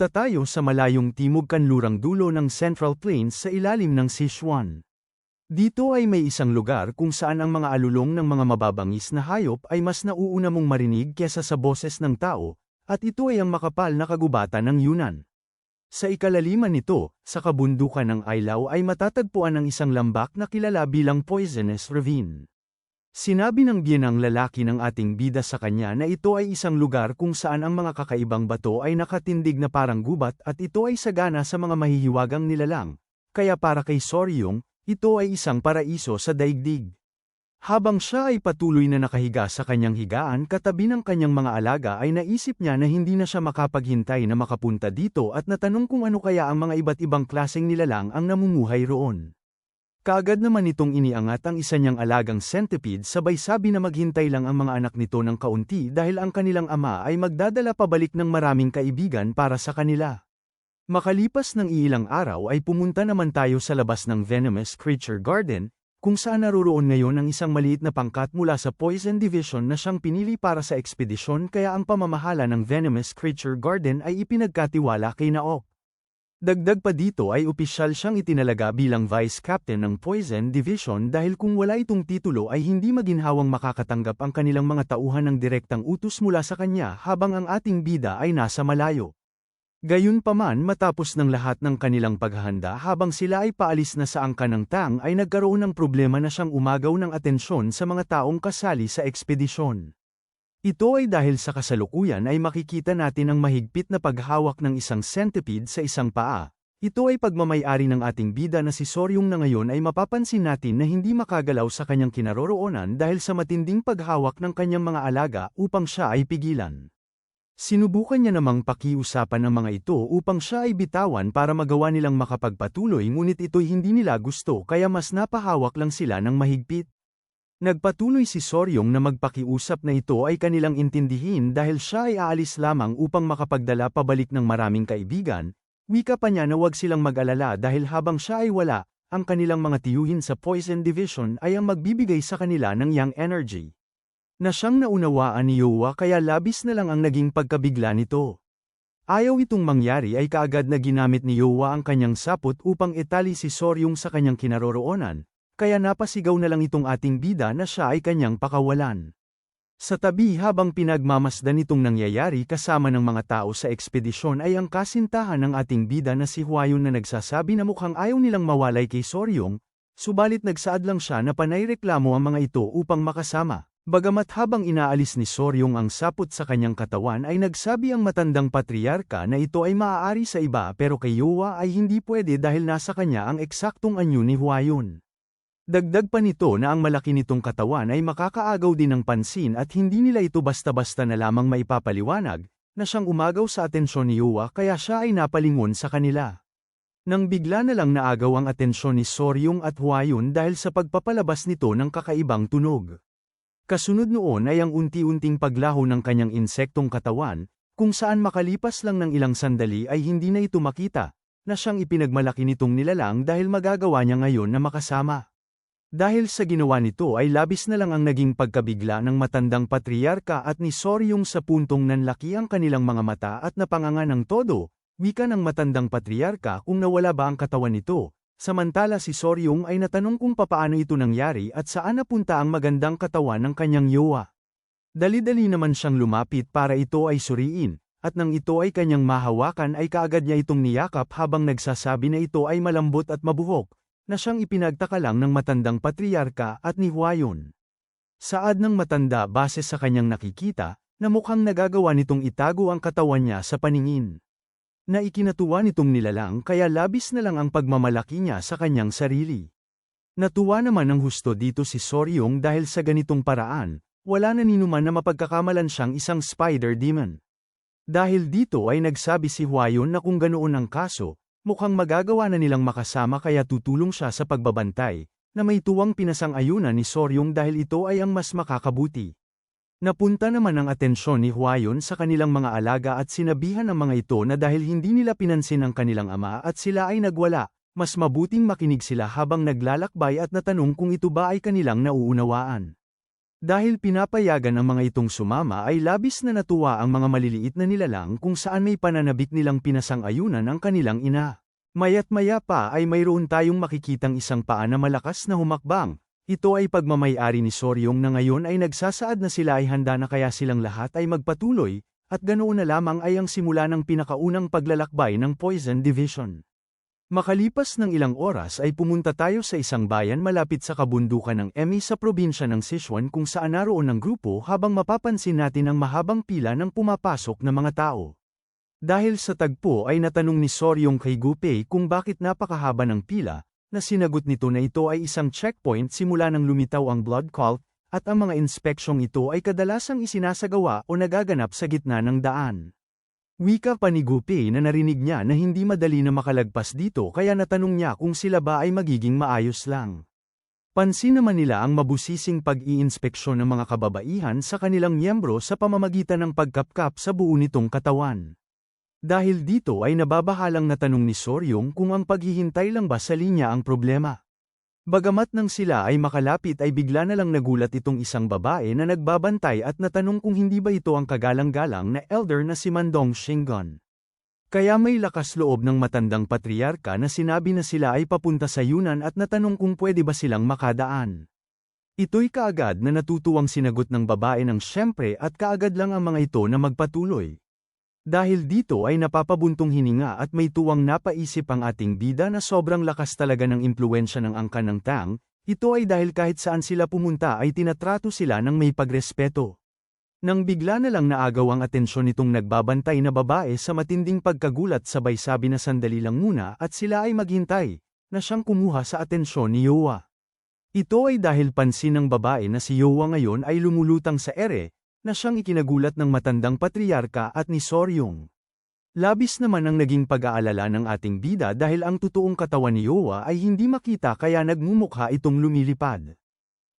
Pumunta tayo sa malayong timog kanlurang dulo ng Central Plains sa ilalim ng Sichuan. Dito ay may isang lugar kung saan ang mga alulong ng mga mababangis na hayop ay mas nauuna mong marinig kesa sa boses ng tao, at ito ay ang makapal na kagubatan ng Yunan. Sa ikalaliman nito, sa kabundukan ng Ailaw ay matatagpuan ang isang lambak na kilala bilang Poisonous Ravine. Sinabi ng biyenang lalaki ng ating bida sa kanya na ito ay isang lugar kung saan ang mga kakaibang bato ay nakatindig na parang gubat at ito ay sagana sa mga mahihiwagang nilalang. Kaya para kay Soryong, ito ay isang paraiso sa daigdig. Habang siya ay patuloy na nakahiga sa kanyang higaan katabi ng kanyang mga alaga ay naisip niya na hindi na siya makapaghintay na makapunta dito at natanong kung ano kaya ang mga iba't ibang klaseng nilalang ang namumuhay roon. Kaagad naman itong iniangat ang isa niyang alagang centipede sabay sabi na maghintay lang ang mga anak nito ng kaunti dahil ang kanilang ama ay magdadala pabalik ng maraming kaibigan para sa kanila. Makalipas ng ilang araw ay pumunta naman tayo sa labas ng Venomous Creature Garden, kung saan naroroon ngayon ang isang maliit na pangkat mula sa Poison Division na siyang pinili para sa ekspedisyon kaya ang pamamahala ng Venomous Creature Garden ay ipinagkatiwala kay Naok. Dagdag pa dito ay opisyal siyang itinalaga bilang Vice Captain ng Poison Division dahil kung wala itong titulo ay hindi maginhawang makakatanggap ang kanilang mga tauhan ng direktang utos mula sa kanya habang ang ating bida ay nasa malayo. Gayunpaman matapos ng lahat ng kanilang paghahanda habang sila ay paalis na sa angka ng tang ay nagkaroon ng problema na siyang umagaw ng atensyon sa mga taong kasali sa ekspedisyon. Ito ay dahil sa kasalukuyan ay makikita natin ang mahigpit na paghawak ng isang centipede sa isang paa. Ito ay pagmamayari ng ating bida na si Soryong na ngayon ay mapapansin natin na hindi makagalaw sa kanyang kinaroroonan dahil sa matinding paghawak ng kanyang mga alaga upang siya ay pigilan. Sinubukan niya namang pakiusapan ang mga ito upang siya ay bitawan para magawa nilang makapagpatuloy ngunit ito'y hindi nila gusto kaya mas napahawak lang sila ng mahigpit. Nagpatuloy si Soryong na magpakiusap na ito ay kanilang intindihin dahil siya ay aalis lamang upang makapagdala pabalik ng maraming kaibigan, wika pa niya na huwag silang mag-alala dahil habang siya ay wala, ang kanilang mga tiyuhin sa Poison Division ay ang magbibigay sa kanila ng young energy. Na siyang naunawaan ni Yowa kaya labis na lang ang naging pagkabigla nito. Ayaw itong mangyari ay kaagad na ginamit ni Yowa ang kanyang sapot upang itali si Soryong sa kanyang kinaroroonan, kaya napasigaw na lang itong ating bida na siya ay kanyang pakawalan. Sa tabi habang pinagmamasdan itong nangyayari kasama ng mga tao sa ekspedisyon ay ang kasintahan ng ating bida na si Huayon na nagsasabi na mukhang ayaw nilang mawalay kay Soryong, subalit nagsaad lang siya na panay reklamo ang mga ito upang makasama. Bagamat habang inaalis ni Soryong ang sapot sa kanyang katawan ay nagsabi ang matandang patriarka na ito ay maaari sa iba pero kay Yowa ay hindi pwede dahil nasa kanya ang eksaktong anyo ni Huayon. Dagdag pa nito na ang malaki nitong katawan ay makakaagaw din ng pansin at hindi nila ito basta-basta na lamang maipapaliwanag, na siyang umagaw sa atensyon ni Yowa kaya siya ay napalingon sa kanila. Nang bigla na lang naagaw ang atensyon ni Soryong at Huayon dahil sa pagpapalabas nito ng kakaibang tunog. Kasunod noon ay ang unti-unting paglaho ng kanyang insektong katawan, kung saan makalipas lang ng ilang sandali ay hindi na ito makita, na siyang ipinagmalaki nitong nilalang dahil magagawa niya ngayon na makasama. Dahil sa ginawa nito ay labis na lang ang naging pagkabigla ng matandang patriarka at ni Soryong sa puntong nanlaki ang kanilang mga mata at napanganga ng todo, wika ng matandang patriarka kung nawala ba ang katawan nito, Samantala si Soryong ay natanong kung papaano ito nangyari at saan napunta ang magandang katawan ng kanyang yowa. Dali-dali naman siyang lumapit para ito ay suriin, at nang ito ay kanyang mahawakan ay kaagad niya itong niyakap habang nagsasabi na ito ay malambot at mabuhok, na siyang ipinagtaka lang ng matandang patriarka at ni Huayon. Saad ng matanda base sa kanyang nakikita, na mukhang nagagawa nitong itago ang katawan niya sa paningin na ikinatuwa nitong nilalang kaya labis na lang ang pagmamalaki niya sa kanyang sarili. Natuwa naman ng husto dito si Soryong dahil sa ganitong paraan, wala na ninuman na mapagkakamalan siyang isang spider demon. Dahil dito ay nagsabi si Huayon na kung ganoon ang kaso, mukhang magagawa na nilang makasama kaya tutulong siya sa pagbabantay, na may tuwang pinasang-ayunan ni Soryong dahil ito ay ang mas makakabuti. Napunta naman ang atensyon ni Huayon sa kanilang mga alaga at sinabihan ng mga ito na dahil hindi nila pinansin ang kanilang ama at sila ay nagwala, mas mabuting makinig sila habang naglalakbay at natanong kung ito ba ay kanilang nauunawaan. Dahil pinapayagan ang mga itong sumama ay labis na natuwa ang mga maliliit na nilalang kung saan may pananabik nilang pinasang-ayunan ang kanilang ina. Mayat maya pa ay mayroon tayong makikitang isang paa na malakas na humakbang. Ito ay pagmamayari ni Soryong na ngayon ay nagsasaad na sila ay handa na kaya silang lahat ay magpatuloy, at ganoon na lamang ay ang simula ng pinakaunang paglalakbay ng Poison Division. Makalipas ng ilang oras ay pumunta tayo sa isang bayan malapit sa kabundukan ng Emi sa probinsya ng Sichuan kung saan naroon ng grupo habang mapapansin natin ang mahabang pila ng pumapasok na mga tao. Dahil sa tagpo ay natanong ni Soryong kay Gupei kung bakit napakahaba ng pila, na sinagot nito na ito ay isang checkpoint simula nang lumitaw ang blood cult, at ang mga inspeksyong ito ay kadalasang isinasagawa o nagaganap sa gitna ng daan. Wika pa ni Gupi na narinig niya na hindi madali na makalagpas dito kaya natanong niya kung sila ba ay magiging maayos lang. Pansin naman nila ang mabusising pag-iinspeksyon ng mga kababaihan sa kanilang miyembro sa pamamagitan ng pagkapkap sa buo nitong katawan. Dahil dito ay nababahalang natanong ni Soryong kung ang paghihintay lang ba sa linya ang problema. Bagamat nang sila ay makalapit ay bigla na lang nagulat itong isang babae na nagbabantay at natanong kung hindi ba ito ang kagalang-galang na elder na si Mandong Shingon. Kaya may lakas loob ng matandang patriarka na sinabi na sila ay papunta sa Yunan at natanong kung pwede ba silang makadaan. Ito'y kaagad na natutuwang sinagot ng babae ng syempre at kaagad lang ang mga ito na magpatuloy. Dahil dito ay napapabuntong hininga at may tuwang napaisip ang ating bida na sobrang lakas talaga ng impluensya ng angkan ng Tang, ito ay dahil kahit saan sila pumunta ay tinatrato sila ng may pagrespeto. Nang bigla na lang naagaw ang atensyon nitong nagbabantay na babae sa matinding pagkagulat sabay sabi na sandali lang muna at sila ay maghintay, na siyang kumuha sa atensyon ni Yowa. Ito ay dahil pansin ng babae na si Yowa ngayon ay lumulutang sa ere, na siyang ikinagulat ng matandang patriarka at ni Soryong. Labis naman ang naging pag-aalala ng ating bida dahil ang totoong katawan ni Yowa ay hindi makita kaya nagmumukha itong lumilipad.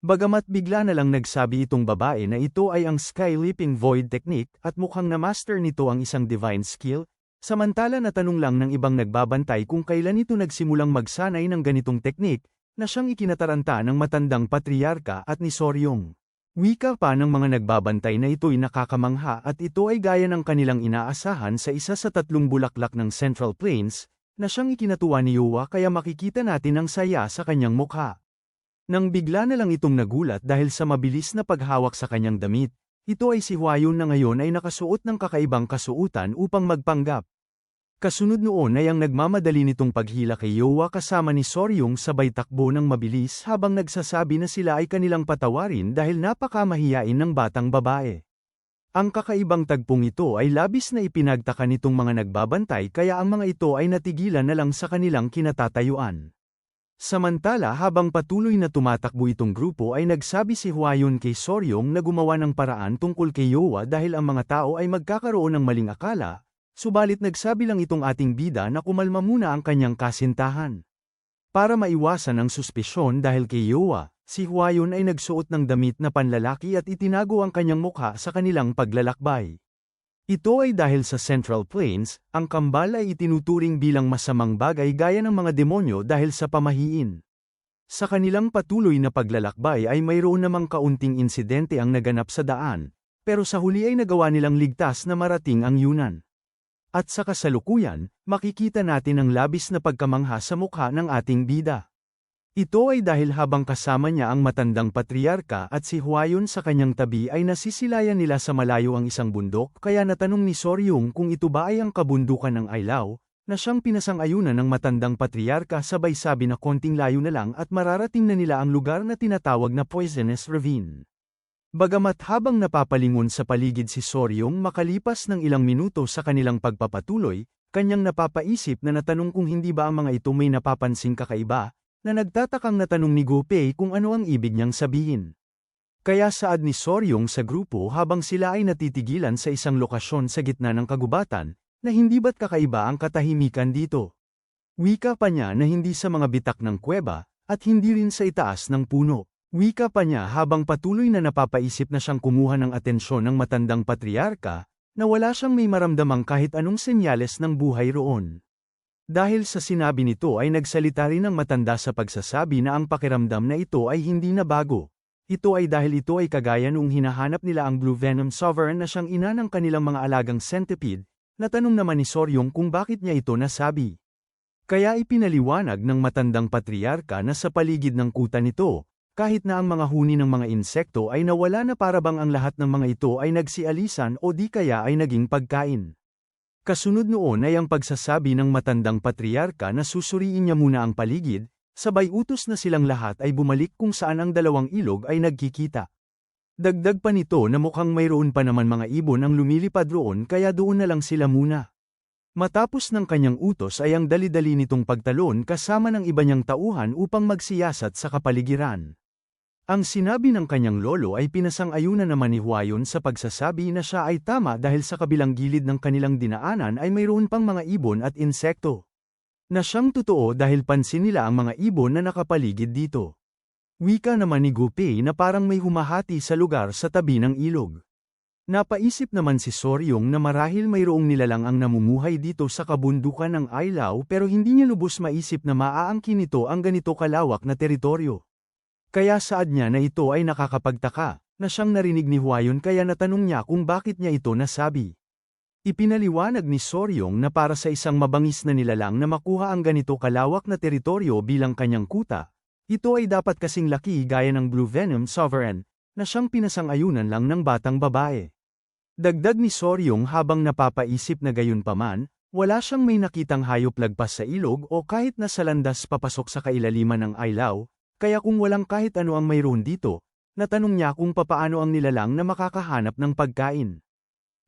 Bagamat bigla na lang nagsabi itong babae na ito ay ang Sky Leaping Void Technique at mukhang na-master nito ang isang divine skill, samantala natanong lang ng ibang nagbabantay kung kailan ito nagsimulang magsanay ng ganitong teknik, na siyang ikinataranta ng matandang patriarka at ni Soryong. Wika pa ng mga nagbabantay na ito'y nakakamangha at ito ay gaya ng kanilang inaasahan sa isa sa tatlong bulaklak ng Central Plains, na siyang ikinatuwa ni Yuwa kaya makikita natin ang saya sa kanyang mukha. Nang bigla na lang itong nagulat dahil sa mabilis na paghawak sa kanyang damit, ito ay si Huayun na ngayon ay nakasuot ng kakaibang kasuutan upang magpanggap. Kasunod noon ay ang nagmamadali nitong paghila kay Yowa kasama ni Soryong sabay takbo ng mabilis habang nagsasabi na sila ay kanilang patawarin dahil napakamahiyain ng batang babae. Ang kakaibang tagpong ito ay labis na ipinagtaka nitong mga nagbabantay kaya ang mga ito ay natigilan na lang sa kanilang kinatatayuan. Samantala habang patuloy na tumatakbo itong grupo ay nagsabi si Huayun kay Soryong na gumawa ng paraan tungkol kay Yowa dahil ang mga tao ay magkakaroon ng maling akala, Subalit nagsabi lang itong ating bida na kumalma muna ang kanyang kasintahan. Para maiwasan ang suspisyon dahil kay Yowa, si Huayon ay nagsuot ng damit na panlalaki at itinago ang kanyang mukha sa kanilang paglalakbay. Ito ay dahil sa Central Plains, ang kambal ay itinuturing bilang masamang bagay gaya ng mga demonyo dahil sa pamahiin. Sa kanilang patuloy na paglalakbay ay mayroon namang kaunting insidente ang naganap sa daan, pero sa huli ay nagawa nilang ligtas na marating ang Yunan. At sa kasalukuyan, makikita natin ang labis na pagkamangha sa mukha ng ating bida. Ito ay dahil habang kasama niya ang matandang patriarka at si Huayon sa kanyang tabi ay nasisilayan nila sa malayo ang isang bundok kaya natanong ni Soryong kung ito ba ay ang kabundukan ng Ailaw, na siyang pinasang-ayunan ng matandang patriarka sabay sabi na konting layo na lang at mararating na nila ang lugar na tinatawag na Poisonous Ravine. Bagamat habang napapalingon sa paligid si Soryong makalipas ng ilang minuto sa kanilang pagpapatuloy, kanyang napapaisip na natanong kung hindi ba ang mga ito may napapansing kakaiba, na nagtatakang natanong ni Gopei kung ano ang ibig niyang sabihin. Kaya saad ni Soryong sa grupo habang sila ay natitigilan sa isang lokasyon sa gitna ng kagubatan, na hindi ba't kakaiba ang katahimikan dito. Wika pa niya na hindi sa mga bitak ng kuweba, at hindi rin sa itaas ng puno. Wika pa niya habang patuloy na napapaisip na siyang kumuha ng atensyon ng matandang patriarka, na wala siyang may maramdamang kahit anong senyales ng buhay roon. Dahil sa sinabi nito ay nagsalita rin ng matanda sa pagsasabi na ang pakiramdam na ito ay hindi na bago. Ito ay dahil ito ay kagaya noong hinahanap nila ang Blue Venom Sovereign na siyang ina ng kanilang mga alagang centipede, natanong naman ni Soryong kung bakit niya ito nasabi. Kaya ipinaliwanag ng matandang patriarka na sa paligid ng kuta nito, kahit na ang mga huni ng mga insekto ay nawala na parabang ang lahat ng mga ito ay nagsialisan o di kaya ay naging pagkain. Kasunod noon ay ang pagsasabi ng matandang patriarka na susuriin niya muna ang paligid, Sabay utos na silang lahat ay bumalik kung saan ang dalawang ilog ay nagkikita. Dagdag pa nito na mukhang mayroon pa naman mga ibon ang lumilipad roon kaya doon na lang sila muna. Matapos ng kanyang utos ay ang dali-dali nitong pagtalon kasama ng iba niyang tauhan upang magsiyasat sa kapaligiran. Ang sinabi ng kanyang lolo ay pinasang-ayunan naman ni Huayon sa pagsasabi na siya ay tama dahil sa kabilang gilid ng kanilang dinaanan ay mayroon pang mga ibon at insekto na siyang totoo dahil pansin nila ang mga ibon na nakapaligid dito. Wika naman ni Gupei na parang may humahati sa lugar sa tabi ng ilog. Napaisip naman si Soryong na marahil mayroong nilalang ang namumuhay dito sa kabundukan ng Ailaw pero hindi niya lubos maisip na maaangkin nito ang ganito kalawak na teritoryo. Kaya saad niya na ito ay nakakapagtaka, na siyang narinig ni Huayon kaya natanong niya kung bakit niya ito nasabi. Ipinaliwanag ni Soryong na para sa isang mabangis na nilalang na makuha ang ganito kalawak na teritoryo bilang kanyang kuta, ito ay dapat kasing laki gaya ng Blue Venom Sovereign, na siyang pinasang-ayunan lang ng batang babae. Dagdag ni Soryong habang napapaisip na gayon paman, wala siyang may nakitang hayop lagpas sa ilog o kahit na sa landas papasok sa kailaliman ng Ailaw, kaya kung walang kahit ano ang mayroon dito, natanong niya kung papaano ang nilalang na makakahanap ng pagkain.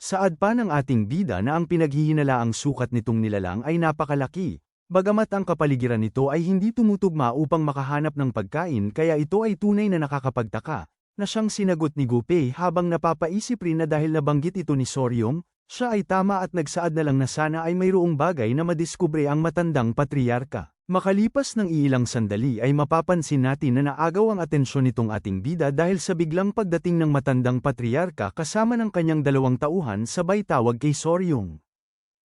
Saad pa ng ating bida na ang pinaghihinalaang sukat nitong nilalang ay napakalaki, bagamat ang kapaligiran nito ay hindi tumutugma upang makahanap ng pagkain kaya ito ay tunay na nakakapagtaka, na siyang sinagot ni Gupei habang napapaisip rin na dahil nabanggit ito ni Soryong, siya ay tama at nagsaad na lang na sana ay mayroong bagay na madiskubre ang matandang patriarka. Makalipas ng iilang sandali ay mapapansin natin na naagaw ang atensyon nitong ating bida dahil sa biglang pagdating ng matandang patriarka kasama ng kanyang dalawang tauhan sabay tawag kay Soryong.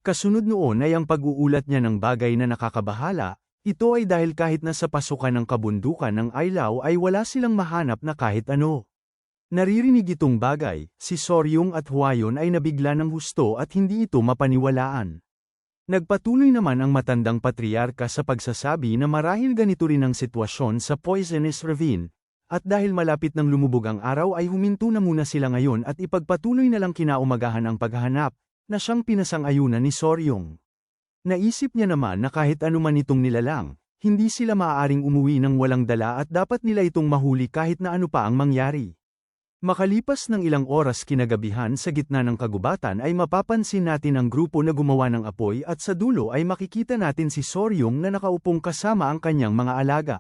Kasunod noon ay ang pag-uulat niya ng bagay na nakakabahala, ito ay dahil kahit na sa pasukan ng kabundukan ng Ailaw ay wala silang mahanap na kahit ano. Naririnig itong bagay, si Soryong at Huayon ay nabigla ng husto at hindi ito mapaniwalaan. Nagpatuloy naman ang matandang patriarka sa pagsasabi na marahil ganito rin ang sitwasyon sa Poisonous Ravine, at dahil malapit ng lumubog ang araw ay huminto na muna sila ngayon at ipagpatuloy na lang kinaumagahan ang paghahanap, na siyang pinasang-ayunan ni Soryong. Naisip niya naman na kahit anuman itong nilalang, hindi sila maaaring umuwi ng walang dala at dapat nila itong mahuli kahit na ano pa ang mangyari. Makalipas ng ilang oras kinagabihan sa gitna ng kagubatan ay mapapansin natin ang grupo na gumawa ng apoy at sa dulo ay makikita natin si Soryong na nakaupong kasama ang kanyang mga alaga.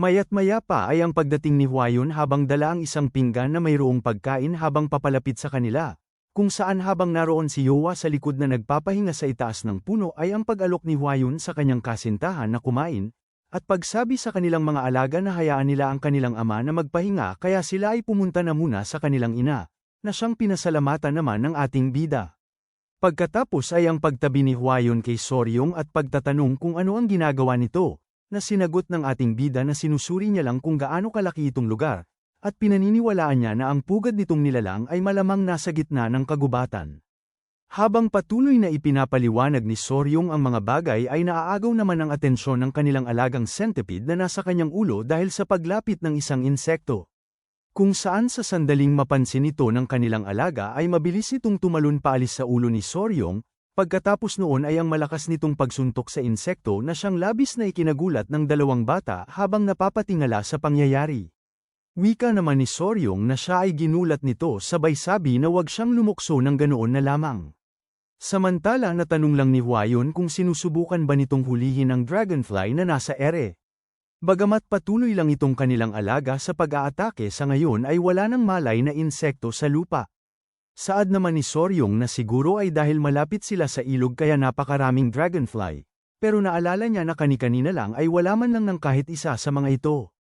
Mayat maya pa ay ang pagdating ni Huayon habang dala ang isang pinggan na mayroong pagkain habang papalapit sa kanila, kung saan habang naroon si Yowa sa likod na nagpapahinga sa itaas ng puno ay ang pag-alok ni Huayon sa kanyang kasintahan na kumain, at pagsabi sa kanilang mga alaga na hayaan nila ang kanilang ama na magpahinga kaya sila ay pumunta na muna sa kanilang ina, na siyang pinasalamatan naman ng ating bida. Pagkatapos ay ang pagtabi ni Huayon kay Soryong at pagtatanong kung ano ang ginagawa nito, na sinagot ng ating bida na sinusuri niya lang kung gaano kalaki itong lugar, at pinaniniwalaan niya na ang pugad nitong nilalang ay malamang nasa gitna ng kagubatan. Habang patuloy na ipinapaliwanag ni Soryong ang mga bagay ay naaagaw naman ang atensyon ng kanilang alagang centipede na nasa kanyang ulo dahil sa paglapit ng isang insekto. Kung saan sa sandaling mapansin ito ng kanilang alaga ay mabilis itong tumalon paalis sa ulo ni Soryong, pagkatapos noon ay ang malakas nitong pagsuntok sa insekto na siyang labis na ikinagulat ng dalawang bata habang napapatingala sa pangyayari. Wika naman ni Soryong na siya ay ginulat nito sabay sabi na wag siyang lumukso ng ganoon na lamang. Samantala natanong lang ni Huayon kung sinusubukan ba nitong hulihin ang dragonfly na nasa ere. Bagamat patuloy lang itong kanilang alaga sa pag-aatake sa ngayon ay wala nang malay na insekto sa lupa. Saad naman ni Soryong na siguro ay dahil malapit sila sa ilog kaya napakaraming dragonfly, pero naalala niya na kani-kanina lang ay wala man lang ng kahit isa sa mga ito.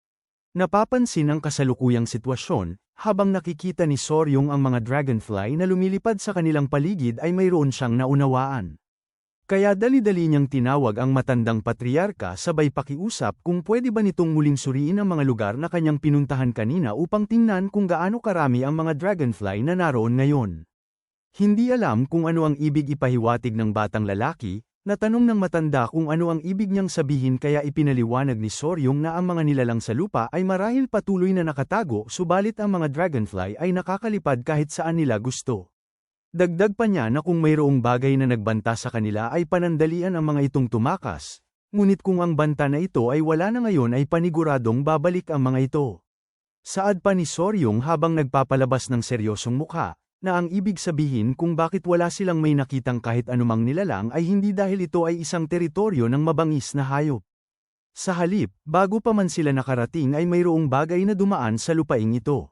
Napapansin ang kasalukuyang sitwasyon, habang nakikita ni Soryong ang mga dragonfly na lumilipad sa kanilang paligid ay mayroon siyang naunawaan. Kaya dali-dali niyang tinawag ang matandang patriarka sabay pakiusap kung pwede ba nitong muling suriin ang mga lugar na kanyang pinuntahan kanina upang tingnan kung gaano karami ang mga dragonfly na naroon ngayon. Hindi alam kung ano ang ibig ipahiwatig ng batang lalaki, natanong ng matanda kung ano ang ibig niyang sabihin kaya ipinaliwanag ni Soryong na ang mga nilalang sa lupa ay marahil patuloy na nakatago subalit ang mga dragonfly ay nakakalipad kahit saan nila gusto. Dagdag pa niya na kung mayroong bagay na nagbanta sa kanila ay panandalian ang mga itong tumakas, ngunit kung ang banta na ito ay wala na ngayon ay paniguradong babalik ang mga ito. Saad pa ni Soryong habang nagpapalabas ng seryosong mukha, na ang ibig sabihin kung bakit wala silang may nakitang kahit anumang nilalang ay hindi dahil ito ay isang teritoryo ng mabangis na hayop. Sa halip, bago pa man sila nakarating ay mayroong bagay na dumaan sa lupaing ito.